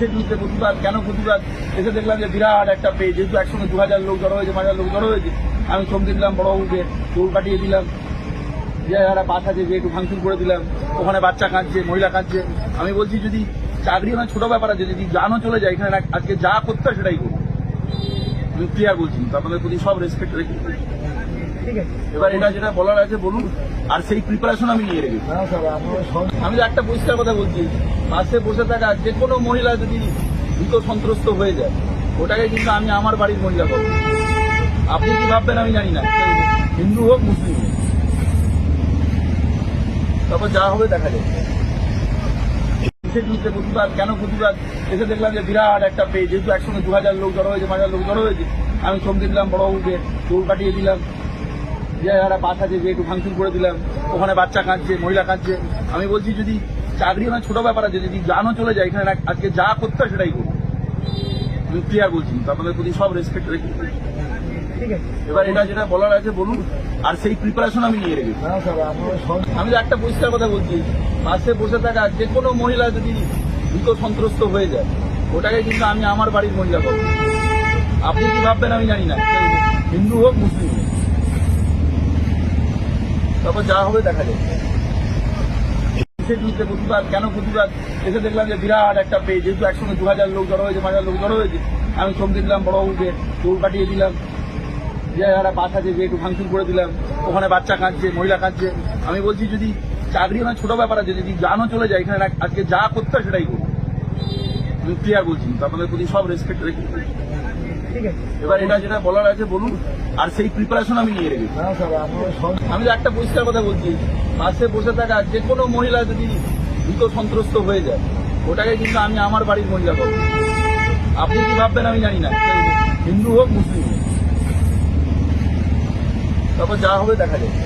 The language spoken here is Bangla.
কিসের বিরুদ্ধে প্রতিবাদ, কেন প্রতিবাদ? এসে দেখলাম যে বিরাট একটা পেয়ে যেহেতু একসঙ্গে দু হাজার লোক জড়ো হয়েছে হাজার লোক জড়ো হয়েছে, আমি চমকে দিলাম বড়বাবুকে দৌড় কাটিয়ে দিলাম যে একটা বাস আছে যে একটু ভাঙচুর করে দিলাম, ওখানে বাচ্চা কাঁদছে, মহিলা কাঁদছে। আমি বলছি, যদি চাকরি মানে ছোট ব্যাপার আছে, যদি জানও চলে যায়, এখানে আজকে যা করতে সেটাই করব। আমি ক্লিয়ার বলছি, আপনাদের প্রতি সব রেসপেক্ট রেখে এবার এটা যেটা বলার আছে বলুন আর সেই প্রিপারেশন আমি নিয়ে রেখেছি আমি তো একটা পরিষ্কার কথা বলছি বাসে বসে থাকা যে কোনো মহিলা যদি ভীত সন্ত্রস্ত হয়ে যায় ওটাকে কিন্তু আমি আমার বাড়ির মহিলা করব আপনি কি ভাববেন আমি জানি না হিন্দু হোক মুসলিম হোক। তারপর যা হবে দেখা যাবে। কিসের বিরুদ্ধে প্রতিবাদ কেন প্রতিবাদ? এসে দেখলাম যে বিরাট একটা পেয়ে যেহেতু একসঙ্গে দু হাজার লোক জড়ো হয়েছে পাঁচ হাজার লোক জড়ো হয়েছে আমি চমকে দিলাম বড়বাবুকে দৌড় কাটিয়ে দিলাম। যে একটা বাস আছে যে একটু ভাঙচুর করে দিলাম ওখানে বাচ্চা কাঁদছে মহিলা কাঁদছে। আমি বলছি যদি চাকরি মানে ছোট ব্যাপার আছে যদি জানও চলে যায় এখানে আজকে যা করতে সেটাই করব। আমি ক্লিয়ার বলছি আপনাদের প্রতি সব রেসপেক্ট রেখে ঠিক আছে। এবার এটা যেটা বলার আছে বলুন আর সেই প্রিপারেশন আমি নিয়ে রেখেছি। আমি তো একটা পরিষ্কার কথা বলছি বাসে বসে থাকা যে কোনো মহিলা যদি দ্রুত সন্ত্রস্ত হয়ে যায় ওটাকে কিন্তু আমি আমার বাড়ির মহিলা করব আপনি কি ভাববেন আমি জানি না হিন্দু হোক মুসলিম হোক। তারপর যা হবে দেখা যাবে। বিরুদ্ধে প্রতিবাদ, কেন প্রতিবাদ? এসে দেখলাম যে বিরাট একটা পেজ যেহেতু একসঙ্গে দু হাজার লোক জড়ো হয়েছে হাজার লোক জড়ো হয়েছে, আমি চমকে দিলাম বড়বাবুকে দৌড় কাটিয়ে দিলাম যে একটা বাস আছে, যে একটু ভাঙচুর করে দিলাম, ওখানে বাচ্চা কাঁদছে, মহিলা কাঁদছে। আমি বলছি, যদি চাকরি মানে ছোট ব্যাপার আছে, যদি জানও চলে যায়, এখানে আজকে যা করতে সেটাই করব। আমি ক্লিয়ার বলছি আপনাদের প্রতি সব রেসপেক্ট রেখে এবার এটা যেটা বলার আছে বলুন। আর সেই প্রিপারেশন আমি নিয়ে রেখেছি আমি তো একটা পরিষ্কার কথা বলছি। বাসে বসে থাকা যে কোনো মহিলা যদি ভীত সন্ত্রস্ত হয়ে যায় ওটাকে কিন্তু আমি আমার বাড়ির মহিলা করব আপনি কি ভাববেন আমি জানি না। হিন্দু হোক মুসলিম হোক। তারপর যা হবে দেখা যাবে।